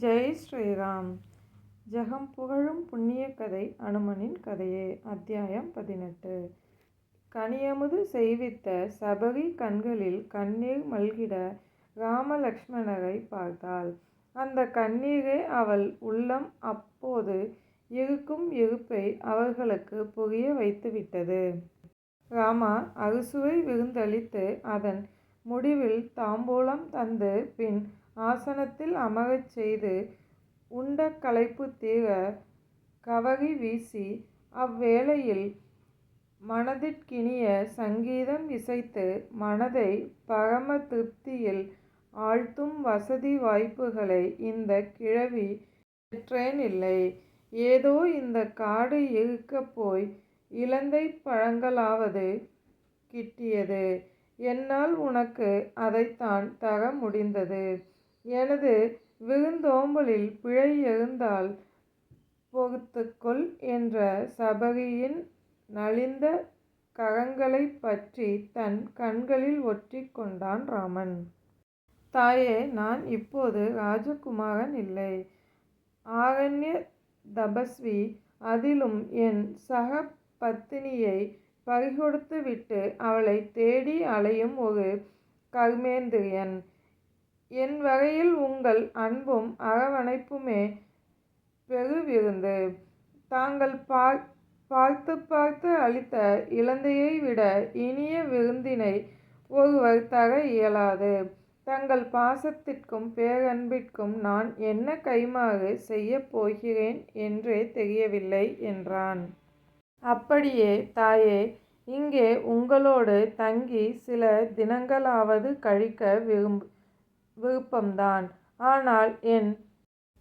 ஜெய் ஸ்ரீராம். ஜெகம் புகழும் புண்ணிய கதை அனுமனின் கதையே. அத்தியாயம் பதினெட்டு. கனியமுது செய்வித்த சபரி கண்களில் கண்ணீர் மல்கிட ராமலக்ஷ்மணரை பார்த்தாள். அந்த கண்ணீரே அவள் உள்ளம் அப்போது இருக்கும் இருப்பை அவர்களுக்கு புரிய வைத்துவிட்டது. ராமா அறுசுவை விருந்தளித்து அதன் முடிவில் தாம்பூலம் தந்து பின் ஆசனத்தில் அமரச் செய்து உண்ட களைப்பு தீர கவரி வீசி அவ்வேளையில் மனதிற்கினிய சங்கீதம் இசைத்து மனதை பரம திருப்தியில் ஆழ்த்தும் வசதி வாய்ப்புகளை இந்த கிழவி பெற்றேன் இல்லை. ஏதோ இந்த காடு இருக்கப் போய் இலந்தை பழங்களாவது கிட்டியது. என்னால் உனக்கு அதைத்தான் தர முடிந்தது. எனது விருந்தோம்பலில் பிழை எழுந்தால் பொறுத்துக்கொள் என்ற சபரியின் நலிந்த கரங்களைப் பற்றி தன் கண்களில் ஒற்றிக் கொண்டான் ராமன். தாயே நான் இப்போது ராஜகுமாரன் இல்லை. ஆரண்ய தபஸ்வி. அதிலும் என் சக பத்தினியை பறிகொடுத்து விட்டு தேடி அலையும் ஒரு கர்மேந்திரியன். என் வகையில் உங்கள் அன்பும் அரவணைப்புமே பெருவிருந்து. தாங்கள் பா பார்த்து பார்த்து அளித்த இலந்தையை விட இனிய விருந்தினை ஒருவர் தர இயலாது. தங்கள் பாசத்திற்கும் பேரன்பிற்கும் நான் என்ன கைம்மாறு செய்யப் போகிறேன் என்றே தெரியவில்லை என்றான். அப்படியே தாயே இங்கே உங்களோடு தங்கி சில தினங்களாவது கழிக்க விரும்பு விருப்பம்தான். ஆனால் என்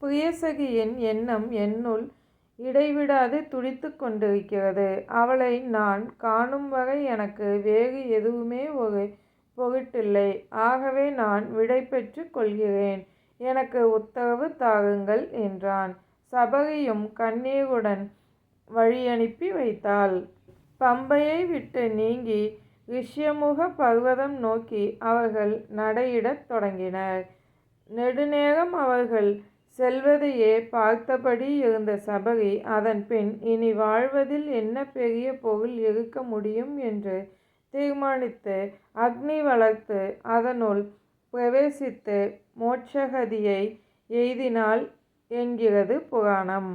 பிரியசகியின் எண்ணம் என்னுள் இடைவிடாது துடித்து கொண்டிருக்கிறது. அவளை நான் காணும் வரை எனக்கு வேறு எதுவுமே ஒரு பொருட்டில்லை. ஆகவே நான் விடைபெற்றுக் கொள்கிறேன். எனக்கு உத்தரவு தாருங்கள் என்றான். சபரியும் கண்ணீருடன் வழியனுப்பி வைத்தாள். பம்பையை விட்டு நீங்கி ரிஷியமுக பர்வதம் நோக்கி அவர்கள் நடையிடத் தொடங்கினர். நெடுநேரம் அவர்கள் செல்வதையே பார்த்தபடி இருந்த சபரி அதன் பின் இனி வாழ்வதில் என்ன பெரிய பொருள் இருக்க முடியும் என்று தீர்மானித்து அக்னி வளர்த்து அதனுள் பிரவேசித்து மோட்சகதியை எய்தினாள் என்கிறது புராணம்.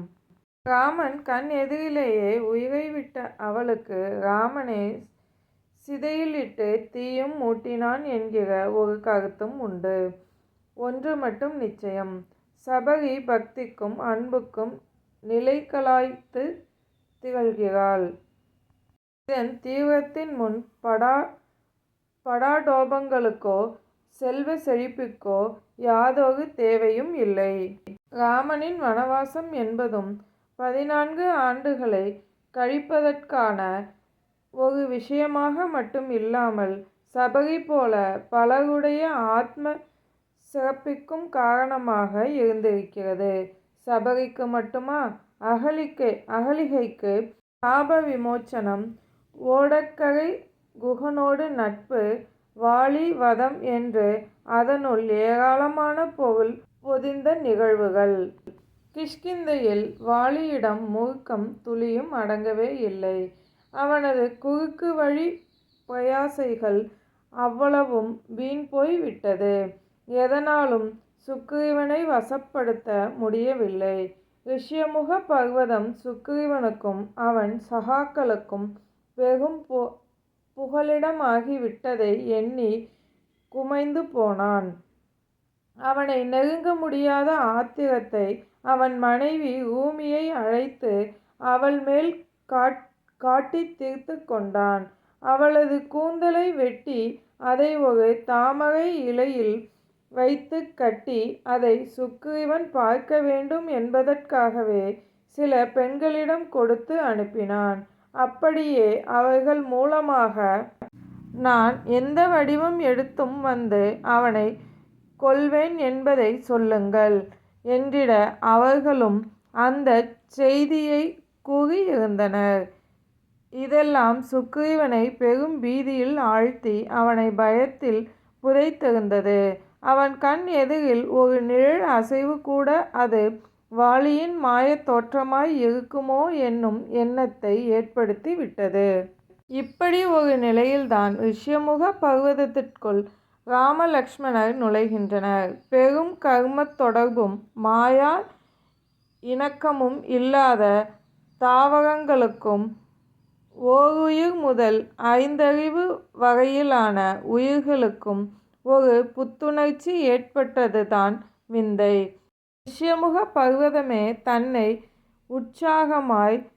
ராமன் கண் எதிரிலேயே உயிரை விட்ட அவளுக்கு ராமனே சிதையிலிட்டு தீயும் மூட்டினான் என்கிற ஒரு கருத்தும் உண்டு. ஒன்று மட்டும் நிச்சயம். சபரி பக்திக்கும் அன்புக்கும் நிலைகளாய்த்து திகழ்கிறாள். இதன் தீவிரத்தின் முன் படா படாடோபங்களுக்கோ செல்வச் செழிப்புக்கோ யாதொரு தேவையும் இல்லை. ராமனின் வனவாசம் என்பதும் பதினான்கு ஆண்டுகளை கழிப்பதற்கான ஒரு விஷயமாக மட்டும் இல்லாமல் சபரி போல பலருடைய ஆத்ம சிறப்பிக்கும் காரணமாக இருந்திருக்கிறது. சபரிக்கு மட்டுமா? அகலிகைக்கு பாப விமோச்சனம் ஓடக்கரை குகனோடு நட்பு வாலி வதம் என்று அதனுள் ஏராளமான பொருள் பொதிந்த நிகழ்வுகள். கிஷ்கிந்தையில் வாலியிடம் முழுக்கம் துளியும் அடங்கவே இல்லை. அவனது குறுக்கு வழி பிரயாசைகள் அவ்வளவும் வீண் போய் விட்டது. எதனாலும் சுக்ரீவனை வசப்படுத்த முடியவில்லை. ரிஷியமுக பர்வதம் சுக்ரீவனுக்கும் அவன் சகாக்களுக்கும் பெரும் பு புகலிடமாகிவிட்டதை எண்ணி குமைந்து போனான். அவனை நெருங்க முடியாத ஆத்திரத்தை அவன் மனைவி ஊமியை அழைத்து அவள் மேல் காட் காட்டித் தீர்த்து கொண்டான். அவளது கூந்தலை வெட்டி அதை ஒரு தாமரை இலையில் வைத்து கட்டி அதை சுக்ரீவன் பார்க்க வேண்டும் என்பதற்காகவே சில பெண்களிடம் கொடுத்து அனுப்பினான். அப்படியே அவர்கள் மூலமாக நான் எந்த வடிவம் எடுத்தும் வந்து அவனை கொல்வேன் என்பதை சொல்லுங்கள் என்றிட அவர்களும் அந்தச் செய்தியை கூறியிருந்தனர். இதெல்லாம் சுக்ரீவனை பெரும் பீதியில் ஆழ்த்தி அவனை பயத்தில் புதைத்திருந்தது. அவன் கண் எதிரில் ஒரு நிழல் அசைவு கூட அது வாலியின் மாயத் தோற்றமாய் இருக்குமோ என்னும் எண்ணத்தை ஏற்படுத்தி விட்டது. இப்படி ஒரு நிலையில்தான் ரிஷ்யமுக பர்வதத்திற்குள் ராமலக்ஷ்மணர் நுழைகின்றனர். பெரும் கர்மத் தொடர்பும் மாயா இணக்கமும் இல்லாத தாவரங்களுக்கும் ஓருயிர் முதல் ஐந்தறிவு வரையிலான உயிர்களுக்கும் ஒரு புத்துணர்ச்சி ஏற்பட்டதுதான் விந்தை. ரிஷியமுக பர்வதமே தன்னை உற்சாகமாய்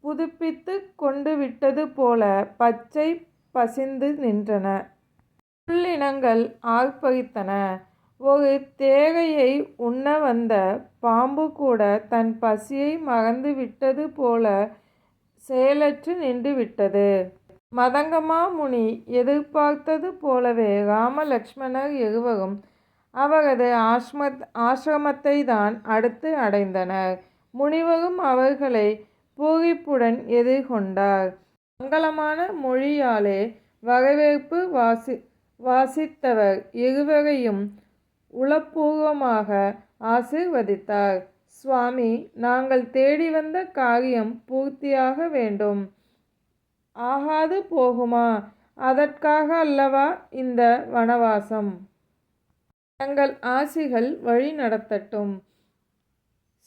புதுப்பித்துக் கொண்டுவிட்டது போல பச்சை பசிந்து நின்றன. புள்ளினங்கள் ஆர்ப்பரித்தன. ஒரு தேரையை உண்ண வந்த பாம்பு கூட தன் பசியை மறந்து விட்டது போல செயலற்று நின்றுவிட்டது. மதங்கமாமுனி எதிர்பார்த்தது போலவே ராமலக்ஷ்மணர் இருவரும் அவரது ஆசிரமத்தைத்தான் அடுத்து அடைந்தனர். முனிவரும் அவர்களை பூரிப்புடன் எதிர்கொண்டார். மங்களமான மொழியாலே வரவேற்பு வாசி வாசித்தவர் இருவரையும் உளப்பூர்வமாக ஆசீர்வதித்தார். சுவாமி நாங்கள் தேடி வந்த காரியம் பூர்த்தியாக வேண்டும். ஆகாது போகுமா? அதற்காக அல்லவா இந்த வனவாசம்? தங்கள் ஆசிகள் வழி நடத்தட்டும்.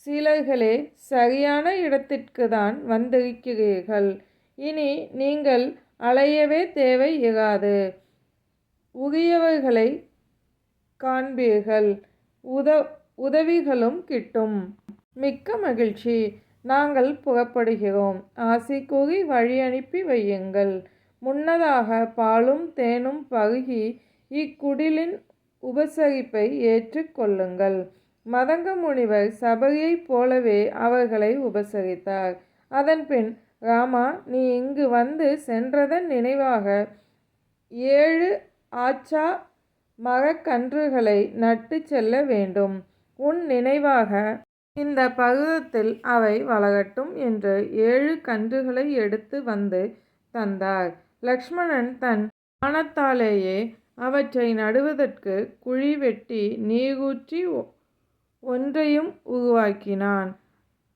சிலர்களே சரியான இடத்திற்கு தான் வந்திருக்கிறீர்கள். இனி நீங்கள் அலையவே தேவை இராது. உரியவர்களை காண்பீர்கள். உத உதவிகளும் கிட்டும். மிக்க மகிழ்ச்சி. நாங்கள் புறப்படுகிறோம். ஆசி கூறி வழியனுப்பி வையுங்கள். முன்னதாக பாலும் தேனும் பருகி இக்குடிலின் உபசரிப்பை ஏற்றுக்கொள்ளுங்கள் மதங்க முனிவர் சபரியைப் போலவே அவர்களை உபசரித்தார். அதன்பின் ராமா நீ இங்கு வந்து சென்றதன் நினைவாக ஏழு ஆச்சா மரக்கன்றுகளை நட்டு செல்ல வேண்டும். உன் நினைவாக இந்த பர்வதத்தில் அவை வளரட்டும் என்று ஏழு கன்றுகளை எடுத்து வந்து தந்தார். லக்ஷ்மணன் தன் ஆணத்தாலேயே அவற்றை நடுவதற்கு குழி வெட்டி நீரூற்றி ஒன்றையும் உருவாக்கினான்.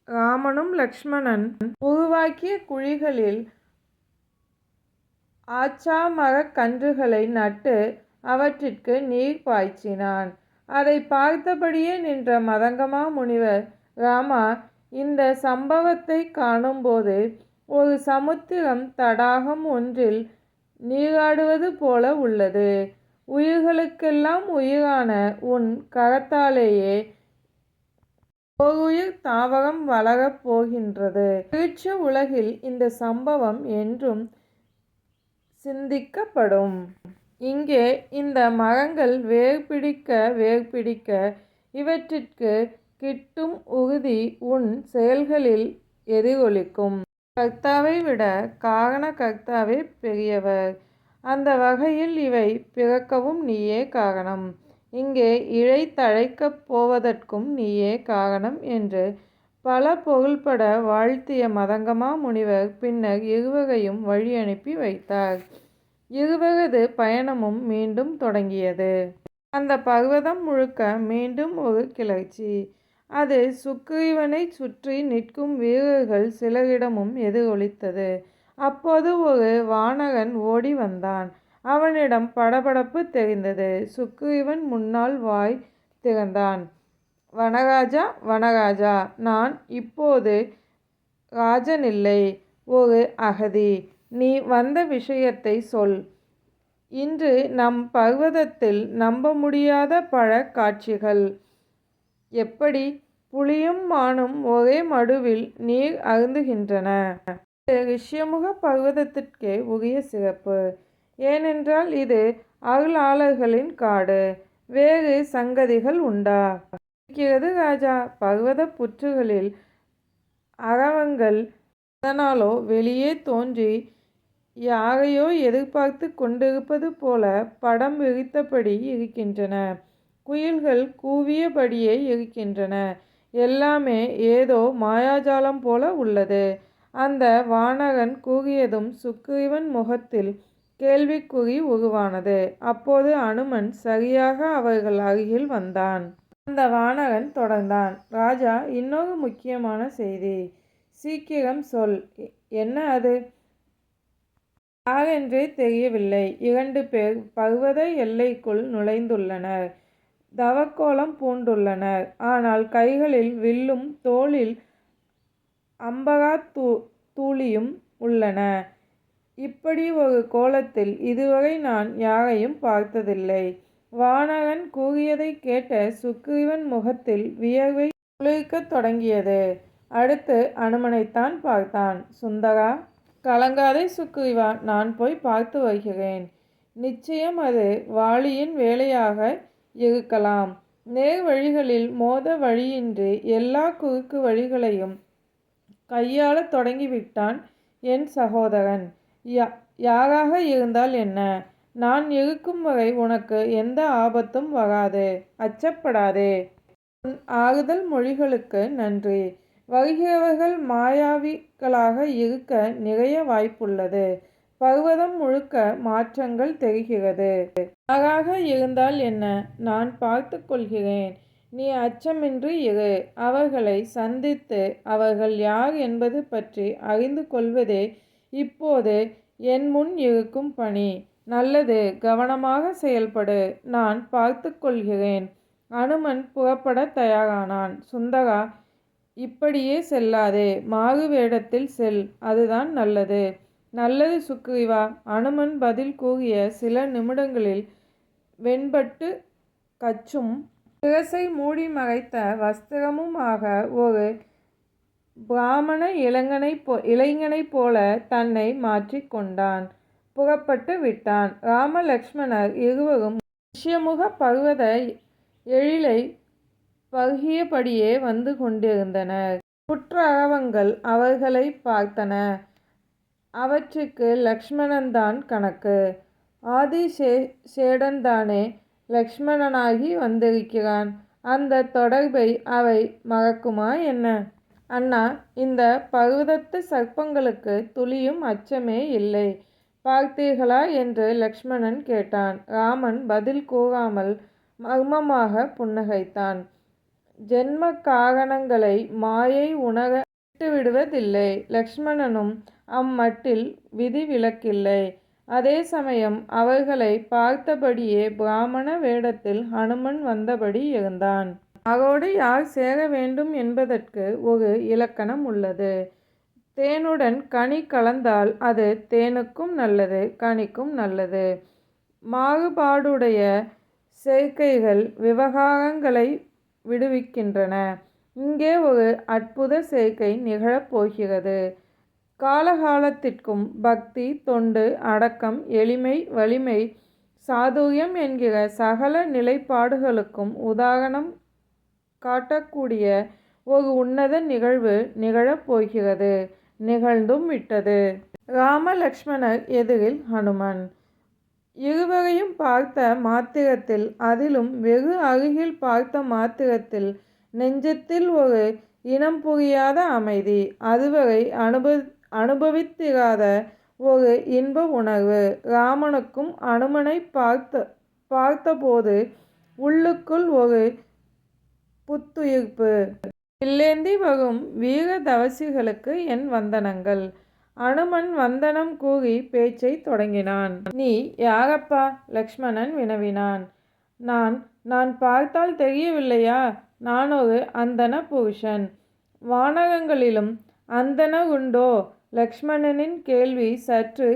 ராமனும் லக்ஷ்மணன் உருவாக்கிய குழிகளில் ஆச்சா மரக் கன்றுகளை நட்டு அவற்றிற்கு நீர் பாய்ச்சினான். அதைப் பார்த்தபடியே நின்ற மதங்கமா முனிவர் ராமா இந்த சம்பவத்தைக் காணும்போது ஒரு சமுத்திரம் தடாகம் ஒன்றில் நீராடுவது போல உள்ளது. உயிர்களுக்கெல்லாம் உயிரான உன் கரத்தாலேயே ஓருயிர் தாவரம் வளரப் போகின்றது. திருச்ச உலகில் இந்த சம்பவம் என்றும் சிந்திக்கப்படும். இங்கே இந்த மரங்கள் வேர் பிடிக்க வேர் பிடிக்க இவற்றிற்கு கிட்டும் உறுதி உன் செயல்களில் எதிரொலிக்கும். கர்த்தாவை விட காரண கர்த்தாவே பெரியவர். அந்த வகையில் இவை பிறக்கவும் நீயே காரணம். இங்கே இழை தழைக்கப் போவதற்கும் நீயே காரணம் என்று பல பொருள்பட வாழ்த்திய மதங்கமா முனிவர் பின்னர் இருவரையும் வழியனுப்பி வைத்தார். இருவரது பயணமும் மீண்டும் தொடங்கியது. அந்த பர்வதம் முழுக்க மீண்டும் ஒரு கிளர்ச்சி. அது சுக்கிரீவனைச் சுற்றி நிற்கும் வீரர்கள் சிலரிடமும் எதிரொலித்தது. அப்போது ஒரு வானகன் ஓடி வந்தான். அவனிடம் படபடப்பு தெரிந்தது. சுக்ரீவன் முன்னால் வாய் திறந்தான். வனராஜா வனராஜா நான் இப்போது ராஜனில்லை ஒரு அகதி. நீ வந்த விஷயத்தை சொல். இன்று நம் பர்வதத்தில் நம்ப முடியாத பழ காட்சிகள். எப்படி? புளியும் மானும் ஒரே மடுவில் நீர் அருந்துகின்றன. இது பர்வதத்திற்கே உரிய சிறப்பு. ஏனென்றால் இது அருளாளர்களின் காடு. வேறு சங்கதிகள் உண்டா? இருக்கிறது ராஜா. பர்வதப் புற்றுகளில் அரவங்கள் அதனாலோ வெளியே தோன்றி யாரையோ எதிர்பார்த்துக் கொண்டிருப்பது போல படம் விரித்தபடி இருக்கின்றன. குயில்கள் கூவியபடியே இருக்கின்றன. எல்லாமே ஏதோ மாயாஜாலம் போல உள்ளது. அந்த வானகன் கூறியதும் சுக்ரீவன் முகத்தில் கேள்விக்குறி உருவானது அப்போது அனுமன் சரியாக அவர்கள் அருகில் வந்தான் அந்த வானகன் தொடர்ந்தான் ராஜா இன்னொரு முக்கியமான செய்தி சீக்கிரம் சொல் என்ன அது யாரென்றே தெரியவில்லை. இரண்டு பேர் பர்வத எல்லைக்குள் நுழைந்துள்ளனர். தவக்கோலம் பூண்டுள்ளனர். ஆனால் கைகளில் வில்லும் தோளில் அம்பகா தூ தூளியும் உள்ளன. இப்படி ஒரு கோலத்தில் இதுவரை நான் யாரையும் பார்த்ததில்லை. வானகன் கூறியதை கேட்ட சுக்ரீவன் முகத்தில் வியர்வை குளிர்க்கத் தொடங்கியது. அடுத்து அனுமனைத்தான் பார்த்தான். சுந்தரா கலங்காதே சுக்ரீவா நான் போய் பார்த்து வருகிறேன். நிச்சயம் அது வாளியின் வேலையாக இருக்கலாம். நேர் வழிகளில் மோத வழியின்றி எல்லா குறுக்கு வழிகளையும் கையாளத் தொடங்கிவிட்டான் என் சகோதரன். யா யாராக இருந்தால் என்ன? நான் இருக்கும் வரை உனக்கு எந்த ஆபத்தும் வராது. அச்சப்படாதே. உன் ஆறுதல் மொழிகளுக்கு நன்றி. வருகிறவர்கள் மாயாவிகளாக இருக்க நிறைய வாய்ப்புள்ளது. பர்வதம் முழுக்க மாற்றங்கள் தெரிகிறது. யாராக இருந்தால் என்ன? நான் பார்த்து கொள்கிறேன். நீ அச்சமின்றி இரு. அவர்களை சந்தித்து அவர்கள் யார் என்பது பற்றி அறிந்து கொள்வதே இப்போது என் முன் இருக்கும் பணி. நல்லது கவனமாக செயல்படு. நான் பார்த்து கொள்கிறேன். அனுமன் புறப்பட தயாரானான். சுந்தரா இப்படியே செல்லாதே மாகு வேடத்தில் செல் அதுதான் நல்லது. நல்லது சுக்ரீவா அனுமன் பதில் கூறிய சில நிமிடங்களில் வெண்பட்டு கச்சும் சிரசை மூடி மறைத்த வஸ்திரமுமாக ஒரு பிராமண இளைஞனை போ இளைஞனைப் போல தன்னை மாற்றிக்கொண்டான் புறப்பட்டு விட்டான். ராமலக்ஷ்மணர் இருவரும் விஷயமுக பருவத எழிலை பருகியபடியே வந்து கொண்டிருந்தனர் குற்ற அரவங்கள் அவர்களை பார்த்தன. அவற்றுக்கு லக்ஷ்மணன்தான் கணக்கு. ஆதி சே சேடன்தானே லக்ஷ்மணனாகி வந்திருக்கிறான். அந்த தொடர்பை அவை மறக்குமா என்ன? அண்ணா இந்த பருவத்து சர்ப்பங்களுக்கு துளியும் அச்சமே இல்லை. பார்த்தீர்களா என்று லக்ஷ்மணன் கேட்டான். ராமன் பதில் கூறாமல் மர்மமாக புன்னகைத்தான். ஜென்ம காரணங்களை மாயை உணர விட்டுவிடுவதில்லை. லக்ஷ்மணனும் அம்மட்டில் விதி விலக்கில்லை. அதே சமயம் அவர்களை பார்த்தபடியே பிராமண வேடத்தில் ஹனுமன் வந்தபடி இருந்தான் அவரோடு யார் சேர வேண்டும் என்பதற்கு ஒரு இலக்கணம் உள்ளது. தேனுடன் கனி கலந்தால் அது தேனுக்கும் நல்லது கனிக்கும் நல்லது. மாறுபாடுடைய சேர்க்கைகள் விவகாரங்களை விடுவிக்கின்றன. இங்கே ஒரு அற்புத சேர்க்கை நிகழப்போகிறது காலகாலத்திற்கும் பக்தி தொண்டு அடக்கம் எளிமை வலிமை சாதுரியம் என்கிற சகல நிலைப்பாடுகளுக்கும் உதாரணம் காட்டக்கூடிய ஒரு உன்னத நிகழ்வு நிகழப்போகிறது நிகழ்ந்தும் விட்டது. ராமலக்ஷ்மணர் எதிரில் ஹனுமன். இருவரையும் பார்த்த மாத்திரத்தில் அதிலும் வெகு அருகில் பார்த்த மாத்திரத்தில் நெஞ்சத்தில் ஒரு இனம் புரியாத அமைதி அதுவரை அனுப அனுபவித்திராத ஒரு இன்ப உணர்வு. ராமனுக்கும் அனுமனை பார்த்த பார்த்தபோது உள்ளுக்குள் ஒரு புத்துயிர்ப்பு. இல்லேந்தி வரும் வீர தவசிகளுக்கு என் வந்தனங்கள். அனுமன் வந்தனம் கூறி பேச்சை தொடங்கினான். நீ யாரப்பா லக்ஷ்மணன் வினவினான். நான் நான் பார்த்தால் தெரியவில்லையா? நான் ஒரு அந்தன புருஷன். வானகங்களிலும் அந்தன உண்டோ லக்ஷ்மணனின் கேள்வி சற்று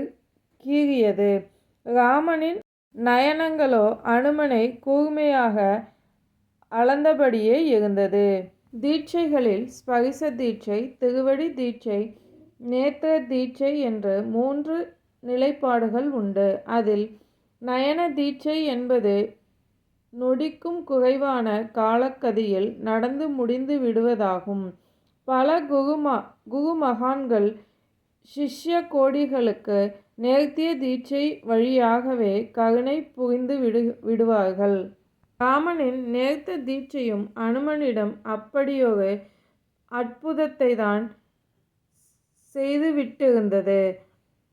கீறியது. ராமனின் நயனங்களோ அனுமனை கூர்மையாக அளந்தபடியே இருந்தது. தீட்சைகளில் ஸ்பரிச தீட்சை திருவடி தீட்சை நேத்திர தீட்சை என்று மூன்று நிலைப்பாடுகள் உண்டு. அதில் நயன தீட்சை என்பது நொடிக்கும் குறைவான காலக்கதியில் நடந்து முடிந்து விடுவதாகும். பல குகுமா குகுமகான்கள் சிஷ்ய கோடிகளுக்கு நேர்த்திய தீட்சை வழியாகவே கருணை புரிந்து விடு விடுவார்கள். ராமனின் நேர்த்த தீட்சையும் அனுமனிடம் அப்படியொரு அற்புதத்தை தான் செய்துவிட்டிருந்தது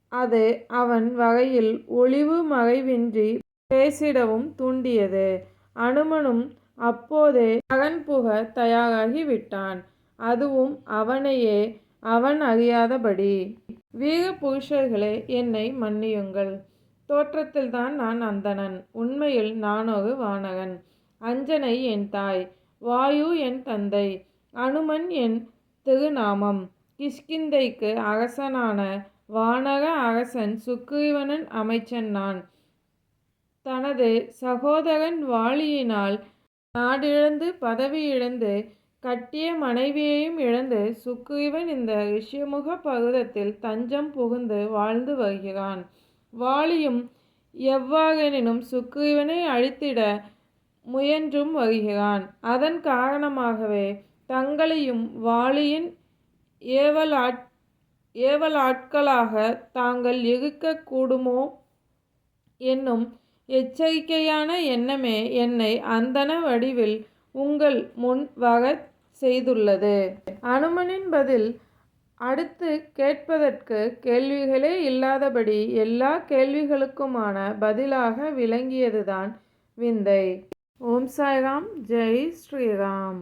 அது அவன் வகையில் ஒளிவு மறைவின்றி பேசிடவும் தூண்டியது. அனுமனும் அப்போதே அகன்புக தயாராகி விட்டான். அதுவும் அவனையே அவன் அறியாதபடி. வீர புருஷர்களே என்னை மன்னியுங்கள். தோற்றத்தில்தான் நான் அந்தணன். உண்மையில் நானொரு வானகன் அஞ்சனை என் தாய். வாயு என் தந்தை. அனுமன் என் திருநாமம். கிஷ்கிந்தைக்கு அரசனான வானர அரசன் சுக்ரீவனன் அமைச்சன் நான். தனது சகோதரன் வாலியினால் நாடிழந்து பதவியிழந்து கட்டிய மனைவியையும் இழந்து சுக்ரீவன் இந்த ரிஷிமுக பர்வதத்தில் தஞ்சம் புகுந்து வாழ்ந்து வருகிறான். வாலியும் எவ்வாறெனினும் சுக்கிரீவனை அழித்திட முயன்றும் வருகிறான். அதன் காரணமாகவே தங்களையும் ஏவல் ஆட் ஏவல் ஆட்களாக தாங்கள் எகுக்கக்கூடுமோ என்னும் எச்சரிக்கையான எண்ணமே என்னை அந்தன வடிவில் உங்கள் முன் வக செய்துள்ளது. அனுமனின் பதில் அடுத்து கேட்பதற்கு கேள்விகளே இல்லாதபடி எல்லா கேள்விகளுக்குமான பதிலாக விளங்கியதுதான் விந்தை. ஓம் சாய்ராம் ஜெய் ஸ்ரீராம்.